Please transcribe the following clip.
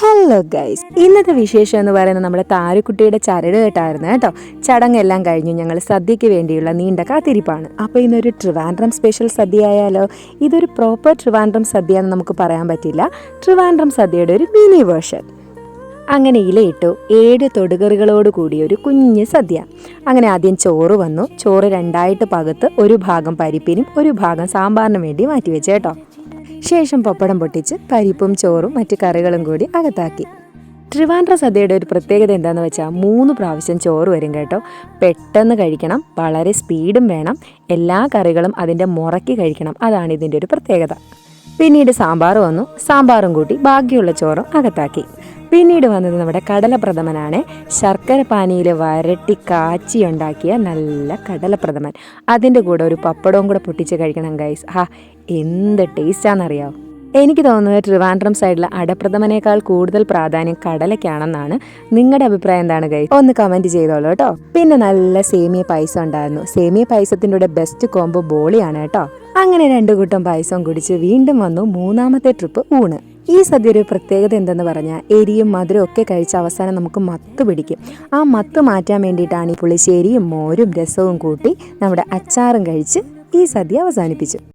Hello guys ഇന്നത്തെ വിശേഷം എന്ന് പറയുന്നത് നമ്മുടെ താരക്കുട്ടിയുടെ ചരട് കേട്ടായിരുന്നു കേട്ടോ. ചടങ്ങെല്ലാം കഴിഞ്ഞു. ഞങ്ങൾ സദ്യയ്ക്ക് വേണ്ടിയുള്ള നീണ്ട കാത്തിരിപ്പാണ്. അപ്പോൾ ഇന്നൊരു ട്രിവാൻഡ്രം സ്പെഷ്യൽ സദ്യ ആയാലോ? ഇതൊരു പ്രോപ്പർ ട്രിവാൻഡ്രം സദ്യ എന്ന് നമുക്ക് പറയാൻ പറ്റില്ല. ട്രിവാൻഡ്രം സദ്യയുടെ ഒരു മിനി വേർഷൻ അങ്ങനെ ഇലയിട്ടു ഏഴ് തൊടുകറികളോട് കൂടിയ ഒരു കുഞ്ഞ് സദ്യ. അങ്ങനെ ആദ്യം ചോറ് വന്നു. ചോറ് രണ്ടായിട്ട് പകുത്ത് ഒരു ഭാഗം പരിപ്പിനും ഒരു ഭാഗം സാമ്പാറിനും വേണ്ടി മാറ്റിവെച്ചു കേട്ടോ. ശേഷം പപ്പടം പൊട്ടിച്ച് പരിപ്പും ചോറും മറ്റ് കറികളും കൂടി അകത്താക്കി. ട്രിവാൻഡ്ര സദ്യയുടെ ഒരു പ്രത്യേകത എന്താണെന്ന് വെച്ചാൽ മൂന്ന് പ്രാവശ്യം ചോറ് വരും കേട്ടോ. പെട്ടെന്ന് കഴിക്കണം വളരെ സ്പീഡും വേണം. എല്ലാ കറികളും അതിന്റെ മുറക്കി കഴിക്കണം. അതാണ് ഇതിന്റെ ഒരു പ്രത്യേകത. പിന്നീട് സാമ്പാർ വന്നു. സാമ്പാറും കൂട്ടി ബാക്കിയുള്ള ചോറും അകത്താക്കി. പിന്നീട് വന്നത് നമ്മുടെ കടലപ്രഥമനാണ്. ശർക്കര പാനിയിൽ വരട്ടി കാച്ചി ഉണ്ടാക്കിയ നല്ല കടലപ്രഥമൻ. അതിന്റെ കൂടെ ഒരു പപ്പടവും കൂടെ പൊട്ടിച്ച് കഴിക്കണം ഗൈസ് ആ എന്ത് ടേസ്റ്റാണെന്നറിയാമോ എനിക്ക് തോന്നുന്നത് ട്രിവാൻഡ്രം സൈഡിലെ അടപ്രഥമനേക്കാൾ കൂടുതൽ പ്രാധാന്യം കടലയ്ക്കാണെന്നാണ് നിങ്ങളുടെ അഭിപ്രായം എന്താണ് കൈ ഒന്ന് കമന്റ് ചെയ്തോളൂ കേട്ടോ പിന്നെ നല്ല സേമിയ പായസം ഉണ്ടായിരുന്നു. സേമിയ പായസത്തിന്റെ കൂടെ ബെസ്റ്റ് കോംബോ ബോളിയാണ് കേട്ടോ അങ്ങനെ രണ്ടു കൂട്ടം പായസം കുടിച്ച് വീണ്ടും വന്നു മൂന്നാമത്തെ ട്രിപ്പ് ഊണ്. ഈ സദ്യ ഒരു പ്രത്യേകത എന്തെന്ന് പറഞ്ഞാൽ എരിയും മധുരവും ഒക്കെ കഴിച്ച അവസാനം നമുക്ക് മത്ത് പിടിക്കും. ആ മത്ത് മാറ്റാൻ വേണ്ടിയിട്ടാണ് ഈ പുളിശ്ശേരിയും മോരും രസവും കൂട്ടി നമ്മുടെ അച്ചാറും കഴിച്ച് ഈ സദ്യ അവസാനിപ്പിച്ചു